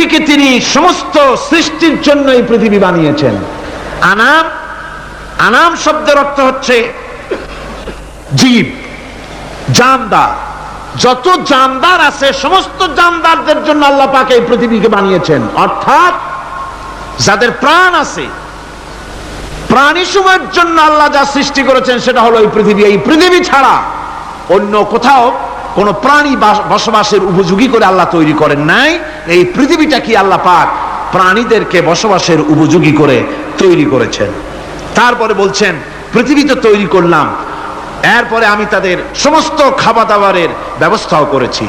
পৃথিবীকে তিনি সমস্ত সৃষ্টির জন্য এই পৃথিবী বানিয়েছেন। আনাম আনাম শব্দের অর্থ হচ্ছে জীব, জানদার। যত জানদার আছে, সমস্ত জানদারদের জন্য আল্লাহ পাক এই পৃথিবীকে বানিয়েছেন। অর্থাৎ যাদের প্রাণ আছে, প্রাণী সময়ের জন্য আল্লাহ যা সৃষ্টি করেছেন, সেটা হলো এই পৃথিবী। এই পৃথিবী ছাড়া অন্য কোথাও কোন প্রাণী বাস- বসবাসের উপযোগী করে আল্লাহ তৈরি করেন নাই, এই পৃথিবীটা কি আল্লাহ পাক প্রাণীদেরকে বসবাসের উপযোগী করে তৈরি করেছেন? তারপরে বলছেন পৃথিবী তো তৈরি করলাম, এরপরে আমি তাদের সমস্ত খাবার দাবারের ব্যবস্থাও করেছি।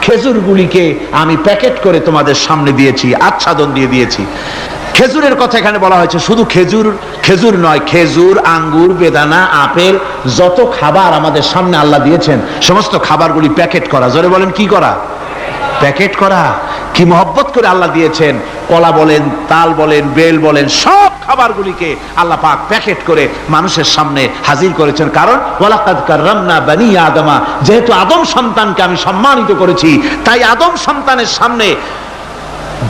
খেজুরগুলিকে আমি প্যাকেট করে তোমাদের সামনে দিয়েছি, আচ্ছাদন দিয়ে দিয়েছি। খেজুরের কথা এখানে বলা হয়েছে। শুধু খেজুর খেজুর নয়, খেজুর, আঙ্গুর, বেদানা, আপেল, যত খাবার আমাদের সামনে আল্লাহ দিয়েছেন, সমস্ত খাবারগুলি প্যাকেট করা। জোরে বলেন, কি করা? প্যাকেট করা। কি মহব্বত করে আল্লাহ দিয়েছেন। কলা বলেন, তাল বলেন, বেল বলেন, সব খাবারগুলিকে আল্লাহ পাক প্যাকেট করে মানুষের সামনে হাজির করেছেন। কারণ, ওয়ালাকাদ কাররামনা বানি আদমা, যেহেতু আদম সন্তানকে আমি সম্মানিত করেছি, তাই আদম সন্তানের সামনে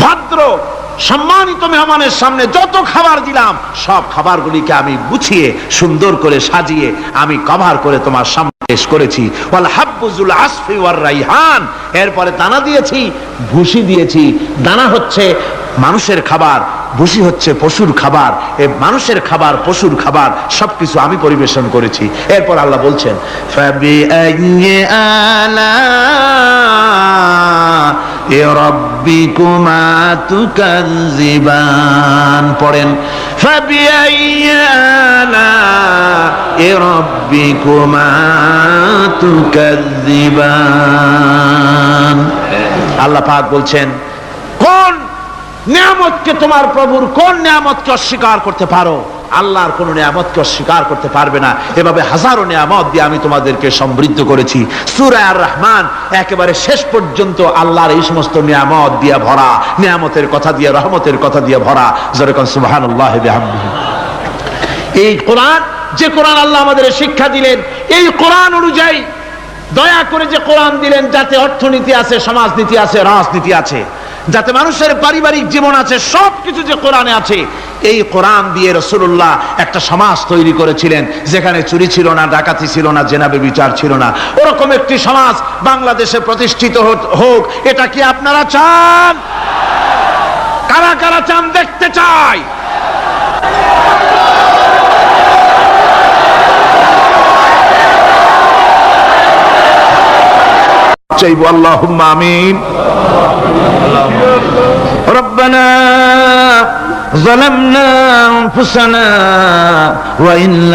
ভদ্র সম্মানিত মেহমানের সামনে যত খাবার দিলাম, সব খাবারগুলিকে আমি গুছিয়ে, সুন্দর করে সাজিয়ে, আমি কভার করে তোমার সামনে পেশ করেছি। হাব্বুজুল আসফি ওয়ার রাইহান। এরপরে দানা দিয়েছি ভুসি দিয়েছি। দানা হচ্ছে মানুষের খাবার ভুসি হচ্ছে পশুর খাবার, এ মানুষের খাবার, পশুর খাবার, সবকিছু আমি পরিবেশন করেছি। এরপর আল্লাহ বলছেন পড়েন আল্লাহ পাক বলছেন, কোন নিয়ামতকে তোমার প্রভুর কোন নিয়ামতকে অস্বীকার করতে পারো? আল্লাহর কোন নিয়ামতকে অস্বীকার করতে পারবে না। এভাবে হাজারো নিয়ামত দিয়ে আমি তোমাদেরকে সমৃদ্ধ করেছি। সূরা আর রহমান একেবারে শেষ পর্যন্ত আল্লাহর এই সমস্ত নিয়ামত দিয়ে ভরা। নিয়ামতের কথা দিয়ে, রহমতের কথা দিয়ে ভরা। যেরকম সুবহানাল্লাহ বিহামদিহি। এই কোরআন, যে কোরআন আল্লাহ আমাদের শিক্ষা দিলেন, এই কোরআন অনুযায়ী দয়া করে যে কোরআন দিলেন, যাতে অর্থনীতি আছে, সমাজনীতি আছে, রাজনীতি আছে যাতে মানুষের পারিবারিক জীবন আছে সব কিছু যে কোরআনে আছে, এই কোরআন দিয়ে রসুল্লাহ একটা সমাজ তৈরি করেছিলেন, যেখানে চুরি ছিল না, ডাকাতি ছিল না, জেনাবে বিচার ছিল না। ওরকম একটি সমাজ বাংলাদেশে প্রতিষ্ঠিত হোক, এটা কি আপনারা চান? কারা কারা চান দেখতে চাই। চাইব আল্লাহুম্মা আমিন। ربنا ظلمنا أنفسنا وإن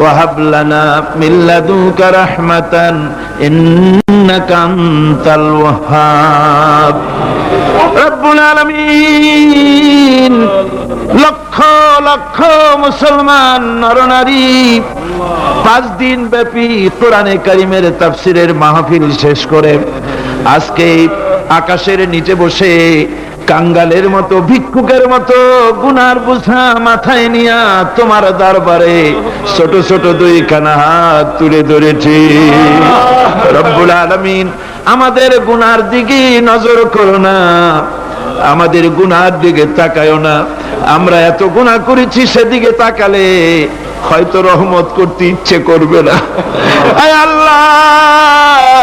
وهب لنا من لدنك رحمة إنك أنت الوهاب রব্বুল আলামিন লক্ষ লক্ষ মুসলমান নরনারী পাঁচ দিন ব্যাপী কোরআনে কারিমের তাফসিরের মাহফিল শেষ করে আজকে আকাশের নিচে বসে কাঙ্গালের মতো, ভিক্ষুকের মতো, গুনার বুঝা মাথায় নিয়া তোমার দরবারে ছোট ছোট দুই খানা হাত তুলে ধরেছি। রব্বুল আলামিন, আমাদের গুনার দিকে নজর করো না। আমাদের গুনার দিকে তাকায়ও না। আমরা এত গুনাহ করেছি সেদিকে তাকালে হয়তো রহমত করতে ইচ্ছে করবে না। আল্লাহ,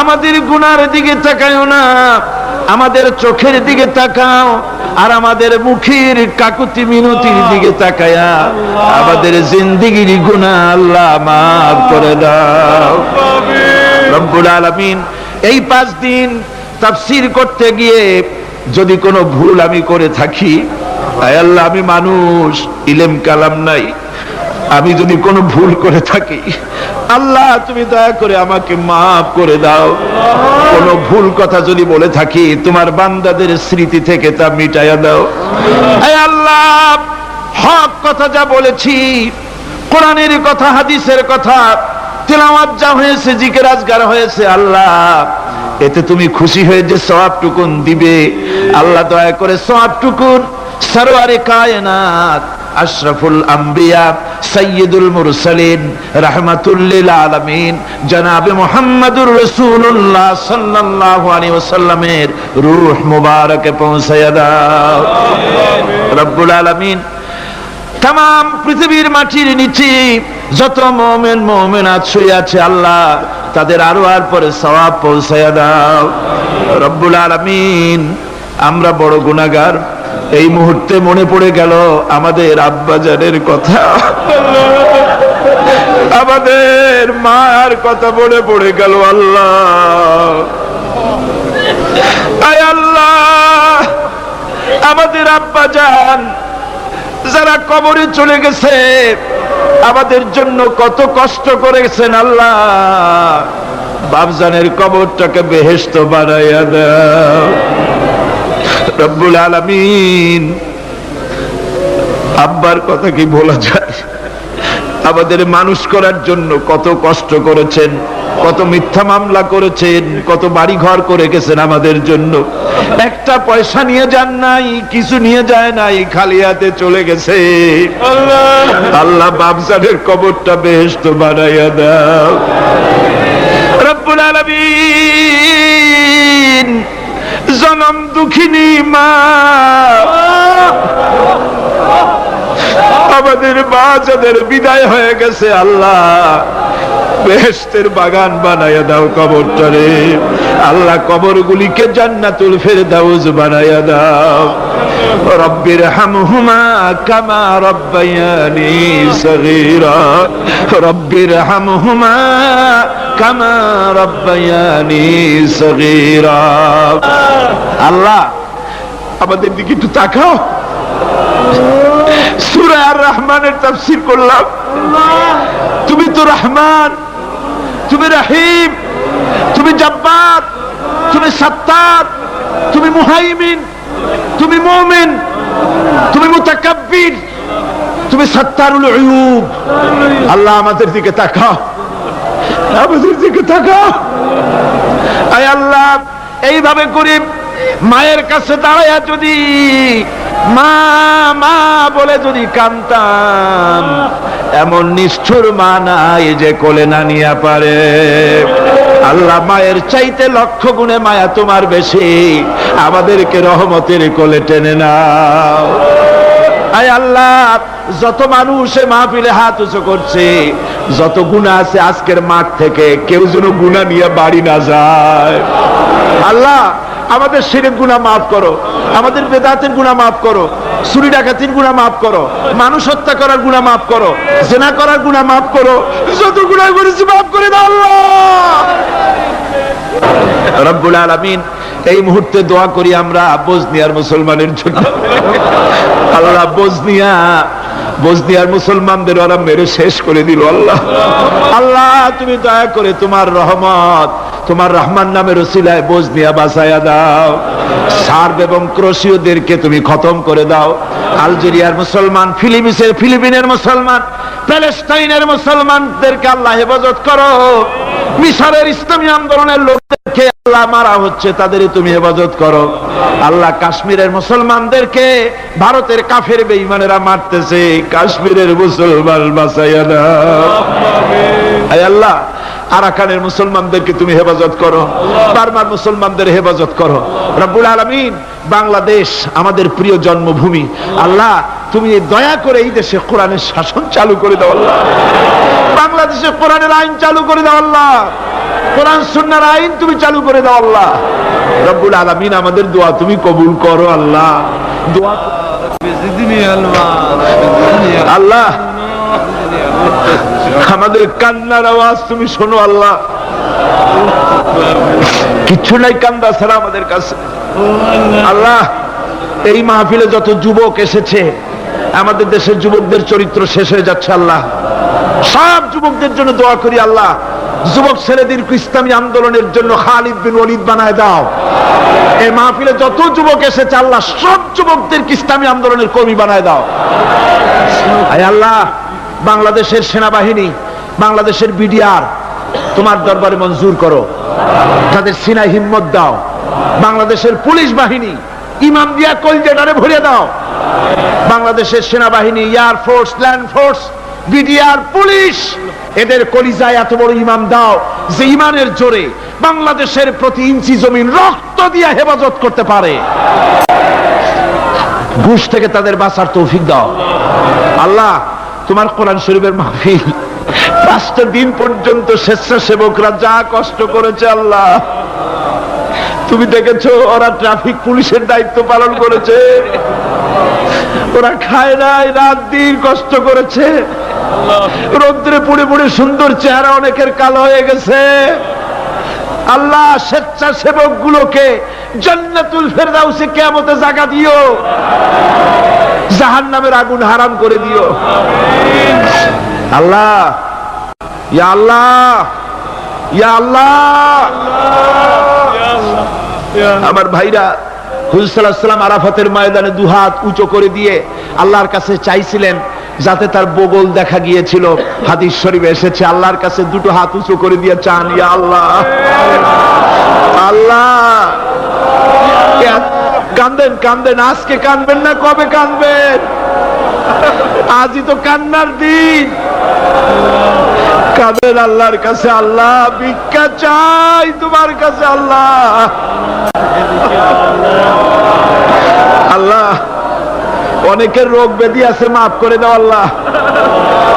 আমাদের গুনার দিকে তাকায়ও না। আমাদের চোখের দিকে তাকাও, আর আমাদের মুখের কাকুতি মিনতির দিকে তাকায়া, আমাদের জিন্দিগির গুনাহ আল্লাহ মাফ করে দাও। রব্বুল আলামিন, এই পাঁচ দিন তাফসীর করতে গিয়ে যদি কোনো ভুল আমি করে থাকি, আয় আল্লাহ, আমি মানুষ, ইলেম কালাম নাই। আমি যদি কোনো ভুল করে থাকি, আল্লাহ তুমি দয়া করে আমাকে মাফ করে দাও। কোনো ভুল কথা যদি বলে থাকি, তোমার বান্দাদের স্মৃতি থেকে তা মিটাইয়া দাও। আল্লাহ, হক কথা যা বলেছি, কোরআনের কথা, হাদিসের কথা, তেলাওয়াত যা হয়েছে, জিকের আজগার হয়েছে, আল্লাহ, এতে তুমি খুশি হয়ে যে সওয়াব টুকুন দিবে। আল্লাহ দয়া করে সওয়াব টুকুন সরওয়ারে কায়নাত, আশরাফুল আম্বিয়া সৈয়দুল মুরসালিন রাহমাতুল্লিল আলামিন। জনাবে মুহাম্মদুর রসুল্লাহ সাল্লাল্লাহু আলাইহি ওয়াসাল্লামের রূহ মুবারকে পৌঁছায়া দাও। রব্বুল আলামিন। তাম পৃথিবীর মাটির নিচে যত মোমেন মোমেন শুয়ে আছে আল্লাহ তাদের আরও আর পরে সওয়াব পৌঁছায়া দাও। রব্বুল আলামিন আমরা বড় গুনাহগার। এই মুহূর্তে মনে পড়ে গেল আমাদের আব্বাজানের কথা। আমাদের মার কথা মনে পড়ে গেল আল্লাহ। আল্লাহ, আমাদের আব্বাজান যারা কবরে চলে গেছে, আমাদের জন্য কত কষ্ট করেছেন আল্লাহ। বাবজানের কবরটাকে বেহেস্ত বানাইয়া দাও। রব্বুল আলামিন। আব্বার কথা কি বলা যায়? আমাদের মানুষ করার জন্য কত কষ্ট করেছেন কত মিথ্যা মামলা করেছেন কত বাড়ি ঘর করে গেছেন আমাদের জন্য। একটা পয়সা নিয়ে যান নাই কিছু নিয়ে যায় নাই খালি হাতে চলে গেছে। আল্লাহ। বাবসানের কবরটা বেশ তো বানাইয়া দাও। রব্বুল আলামিন। জনম দুঃখিনী মা। আমাদের মা যাদের বিদায় হয়ে গেছে, আল্লাহ বেহেস্তের বাগান বানাইয়া দাও কবরটারে। আল্লাহ কবরগুলিকে জান্নাতুল ফেরদাউস বানাইয়া দাও। রব্বির হামহুমা কামা রব্বায়ানি সগীরা। রব্বির হামহুমা কামা রব্বায়ানি সগীরা। আল্লাহ, আমাদের দিকে একটু তাকাও। সূরা আর রহমানের তাফসীর করলাম। তুমি তো রহমান, তুমি রহিম, তুমি জব্বার, তুমি সত্তার, তুমি মুহাইমিন। তুমি মুমিন, তুমি মুতাকাব্বির, তুমি সত্তারুল উয়ুব। আল্লাহ আমাদের দিকে তাকাও। আমাদের দিকে তাকাও। আয় আল্লাহ, এইভাবে করে মায়ের কাছে দাঁড়াইয়া যদি মা মা বলে যদি কান্তাম এমন নিষ্ঠুর মা নাই যে কোলে না নিয়ে পারে। আল্লাহ মায়ের চাইতে লক্ষ গুণে মায়া তোমার বেশি। আমাদেরকে রহমতের কোলে টেনে নাও। আয় আল্লাহ, যত মানুষ মাহফিলে হাত উঁচু করছে, যত গুণা আছে আজকের মাঠ থেকে, কেউ যেন গুণা নিয়ে বাড়ি না যায়। আল্লাহ আমাদের শিরের গুণা মাফ করো। আমাদের বেদাতের গুণা মাফ করো। চুরি ডাকাতির গুণা মাফ করো। মানুষ হত্যা করার গুণা মাফ করো। জেনা করার গুণা মাফ করো। যত গুণা করেছি মাফ করে দাও রব্বুল আলামিন, এই মুহূর্তে দোয়া করি আমরা বজনিয়ার মুসলমানের জন্য। আল্লাহ বজনিয়া, বজনিয়ার মুসলমানদের ওরা মেরে শেষ করে দিল আল্লাহ। আল্লাহ, তুমি দয়া করে তোমার রহমত তোমার রহমান নামের ওসিলায় দিয়া বাসায়া দাও। সার্ব এবং ক্রোশীয়দেরকে তুমি খতম করে দাও। আলজেরিয়ার মুসলমান ফিলিপিসের ফিলিপিনের মুসলমান প্যালেস্টাইনের মুসলমানদেরকে আল্লাহ হেফাজত করো। মিশরের ইসলামী আন্দোলনের লোকদেরকে আল্লাহ মারা হচ্ছে, তাদেরই তুমি হেফাজত করো। আল্লাহ কাশ্মীরের মুসলমানদেরকে ভারতের কাফের বেঈমানেরা মারতেছে, কাশ্মীরের মুসলমান বাঁচাইয়া আয় আল্লাহ, আরাকানের মুসলমানদেরকে তুমি হেফাজত করো, বার্মার মুসলমানদের হেফাজত করো। রব্বুল আলমিন, বাংলাদেশ আমাদের প্রিয় জন্মভূমি। আল্লাহ, তুমি দয়া করে এই দেশে কোরআনের শাসন চালু করে দাও, আল্লাহ। বাংলাদেশে কোরআনের আইন চালু করে দাও, আল্লাহ। কোরআন, সুন্নার আইন তুমি চালু করে দাও আল্লাহ। রব্বুল আলমিন আমাদের দোয়া তুমি কবুল করো আল্লাহ। দোয়া আল্লাহ, আমাদের কান্নার আওয়াজ তুমি শোনো আল্লাহ। কিচ্ছু নাই কান্দা ছাড়া আমাদের কাছে। আল্লাহ, এই মাহফিলে যত যুবক এসেছে, আমাদের দেশের যুবকদের চরিত্র শেষ হয়ে যাচ্ছে আল্লাহ। সব যুবকদের জন্য দোয়া করি আল্লাহ। যুবক ছেলেদের ইসলামী আন্দোলনের জন্য খালিদ বিন ওলিদ বানায় দাও। এই মাহফিলে যত যুবক এসেছে, আল্লাহ সব যুবকদের ইসলামী আন্দোলনের কর্মী বানায় দাও। আয় আল্লাহ, বাংলাদেশের সেনাবাহিনী, বাংলাদেশের বিডিআর, তোমার দরবারে মঞ্জুর করো। তাদের সিনাই হিম্মত দাও। বাংলাদেশের পুলিশ বাহিনী, ইমাম দিয়া কলজেটারে ভরে দাও। বাংলাদেশের সেনাবাহিনী, air force, land force, BDR, police এদের কলিজায় এত বড় ইমাম দাও, যে ইমানের জোরে বাংলাদেশের প্রতি ইঞ্চি জমিন রক্ত দিয়ে হেফাজত করতে পারে। ঘুষ থেকে তাদের বাঁচার তৌফিক দাও। আল্লাহ, তোমার কোরআন শরীফের মাহফিল পাঁচটা দিন পর্যন্ত স্বেচ্ছাসেবকরা যা কষ্ট করেছে আল্লাহ। তুমি দেখেছ, ওরা ট্রাফিক পুলিশের দায়িত্ব পালন করেছে। ওরা খায় নাই, রাত দিন কষ্ট করেছে। রৌদ্রে পুড়ে পুড়ে সুন্দর চেহারা অনেকের কালো হয়ে গেছে। আল্লাহ স্বেচ্ছাসেবক গুলোকে জান্নাতুল ফেরদাউসে কেমতে জায়গা দিও। জাহান নামের আগুন হারাম করে দিও। আল্লাহ, ইয়া আল্লাহ ইয়া আল্লাহ। আমার ভাইরা হুজুরাম আরাফাতের ময়দানে দুহাত উঁচু করে দিয়ে আল্লাহর কাছে চাইছিলেন যাতে তার বগল দেখা গিয়েছিল। হাদিস শরীফে এসেছে, আল্লাহর কাছে দুটো হাত উঁচু করে দিয়ে চান আল্লাহ। আল্লাহ। কান্দেন কান্দেন, আজকে কানবেন না, কবে কানবেন? আজই তো কান্নার দিন। কাদের আল্লাহর কাছে, আল্লাহ, ভিক্ষা চাই তোমার কাছে, আল্লাহ। আল্লাহ। অনেকের রোগ ব্যাধি আছে, মাফ করে দাও আল্লাহ।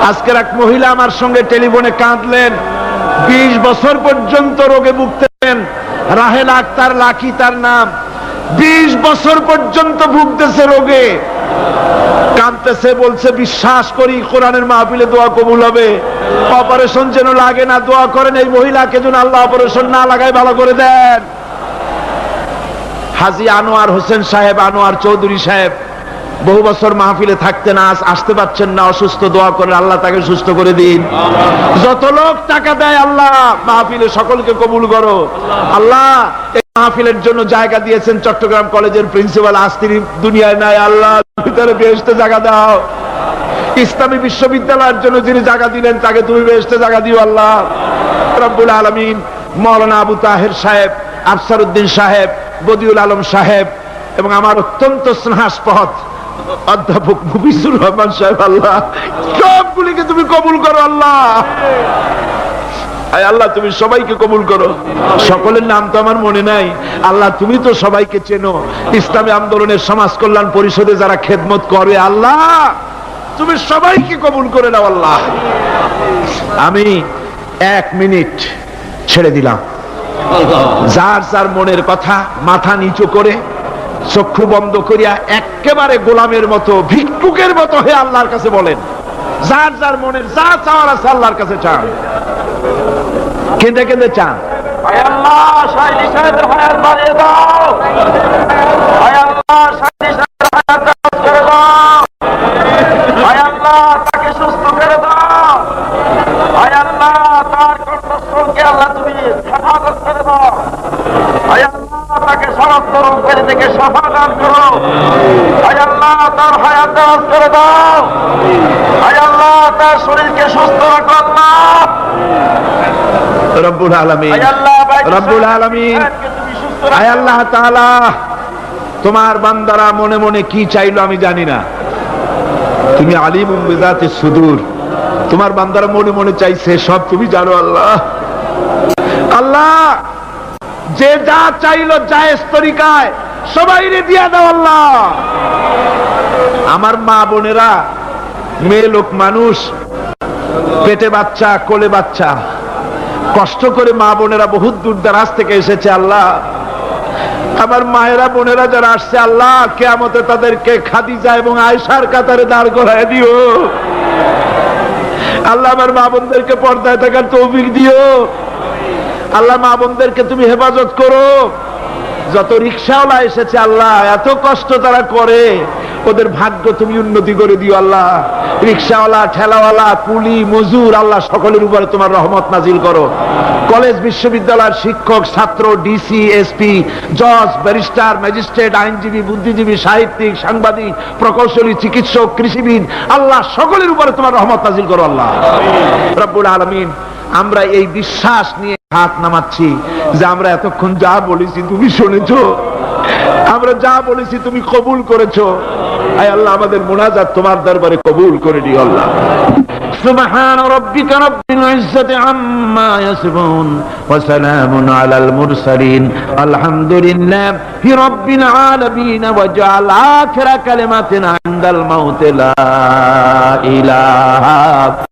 আজকের এক মহিলা আমার সঙ্গে টেলিফোনে কাঁদলেন। বিশ বছর পর্যন্ত রোগে ভুগতেন রাহেল আক্তার লাকি তার নাম। বিশ বছর পর্যন্ত ভুগতেছে রোগে। কাঁদতেছে, বলছে, বিশ্বাস করি, কোরআনের মাহফিলে দোয়া কবুল হবে। অপারেশন যেন লাগে না, দোয়া করেন এই মহিলাকে, যেন আল্লাহ অপারেশন না লাগায়, ভালো করে দেন। হাজি আনোয়ার হোসেন সাহেব, আনোয়ার চৌধুরী সাহেব বহু বছর মাহফিলে থাকতেন আজ আসতে পারছেন না, অসুস্থ, দোয়া করেন, আল্লাহ তাকে সুস্থ করে দিন। যত লোক টাকা দেয়, আল্লাহ মাহফিলে সকলকে কবুল করো। আল্লাহ মাহফিলের জন্য জায়গা দিয়েছেন চট্টগ্রাম কলেজের প্রিন্সিপাল আস্তিরি দুনিয়ায় নাই, আল্লাহ, ভিতরে বেহেস্তে জায়গা দাও। ইসলামী বিশ্ববিদ্যালয়ের জন্য যিনি জায়গা দিলেন, তাকে তুমি বেহেস্তে জায়গা দিও, আল্লাহ। রব্বুল আলমিন, মৌলানা আবু তাহের সাহেব আফসার উদ্দিন সাহেব, বদিউল আলম সাহেব, এবং আমার অত্যন্ত স্নেহাস্পদ অধ্যাপক মুবিসুর রহমান সাহেব, আল্লাহ, সবগুলিকে তুমি কবুল করো, আল্লাহ। আল্লাহ, তুমি সবাইকে কবুল করো। সকলের নাম তো আমার মনে নাই। আল্লাহ, তুমি তো সবাইকে চেনো। ইসলামী আন্দোলনের সমাজ কল্যাণ পরিষদে যারা খেদমত করে, আল্লাহ, তুমি সবাইকে কবুল করে দাও আল্লাহ। আমি এক মিনিট ছেড়ে দিলাম। যার যার মনের কথা মাথা নিচু করে চক্ষু বন্ধ করিয়া একেবারে গোলামের মতো, ভিক্ষুকের মতো হয়ে আল্লাহর কাছে বলেন। যার যার মনের যা চাওয়ার আছে আল্লাহর কাছে চান। কেঁদে কেঁদে চান। আল্লাহ শাহিদি সাহেবের হায়াত দারাজ করে দাও আয় আল্লাহ তাকে সুস্থ করে দাও আয় আল্লাহ তার কণ্ঠস্বরকে আল্লাহ তুমি হেফাজত করে দাও আয় তাকে সমস্ত রোগের থেকে সফা দান করো। আল্লাহ তার হায়াত দারাজ করে দাও। আল্লাহ তার শরীরকে সুস্থ রাখো আল্লাহ। রব্বুল আলামিন রব্বুল আলামিন। আয় আল্লাহ তাআলা তোমার বান্দারা মনে মনে কি চাইলো আমি জানি না। তুমি আলিম বিজাতে সুদূর তোমার বান্দারা মনে মনে চাইছে সব তুমি জানো আল্লাহ। আল্লাহ যে যা চাইলো জায়েজ তরিকায় সবাই রে দিয়া দাও আল্লাহ। আমার মা বোনেরা, মেয়ে লোক মানুষ, পেটে বাচ্চা, কোলে বাচ্চা, কষ্ট করে মা বোনেরা বহুত দূর দারাজ থেকে এসেছে আল্লাহ। আমার মায়েরা বোনেরা যারা আসছে, আল্লাহ, কেয়ামতে তাদেরকে খাদিজা এবং আয়সার কাতারে দাঁড় করায় দিও। আল্লাহ আমার মা বোনদেরকে পর্দায় থাকার তৌফিক দিও। আল্লাহ মা বোনদেরকে তুমি হেফাজত করো। যত রিক্সাওয়ালা এসেছে আল্লাহ এত কষ্ট তারা করে। ওদের ভাগ্য তুমি উন্নতি করে দিও আল্লাহ। রিক্সাওয়ালা ঠেলাওয়ালা কুলি মজুর আল্লাহ সকলের উপরে তোমার রহমত নাজিল করো। কলেজ বিশ্ববিদ্যালয়ের শিক্ষক ছাত্র ডিসি এসপি জজ ব্যারিস্টার ম্যাজিস্ট্রেট আইনজীবী বুদ্ধিজীবী সাহিত্যিক সাংবাদিক প্রকৌশলী চিকিৎসক কৃষিবিদ আল্লাহ সকলের উপরে তোমার রহমত নাজিল করো আল্লাহ। রব্বুল আলমিন আমরা এই বিশ্বাস নিয়ে হাত নামাচ্ছি যে আমরা এতক্ষণ যা বলেছি তুমি শুনেছো আমরা যা বলেছি তুমি কবুল করেছো আয় আল্লাহ আমাদের মোনাজাত তোমার দরবারে কবুল করে দিও আল্লাহ سبحان ربك رب العزة عما يصفون وسلام على المرسلين الحمد لله رب العالمين وجعل آخر كلمتنا عند الموت لا إله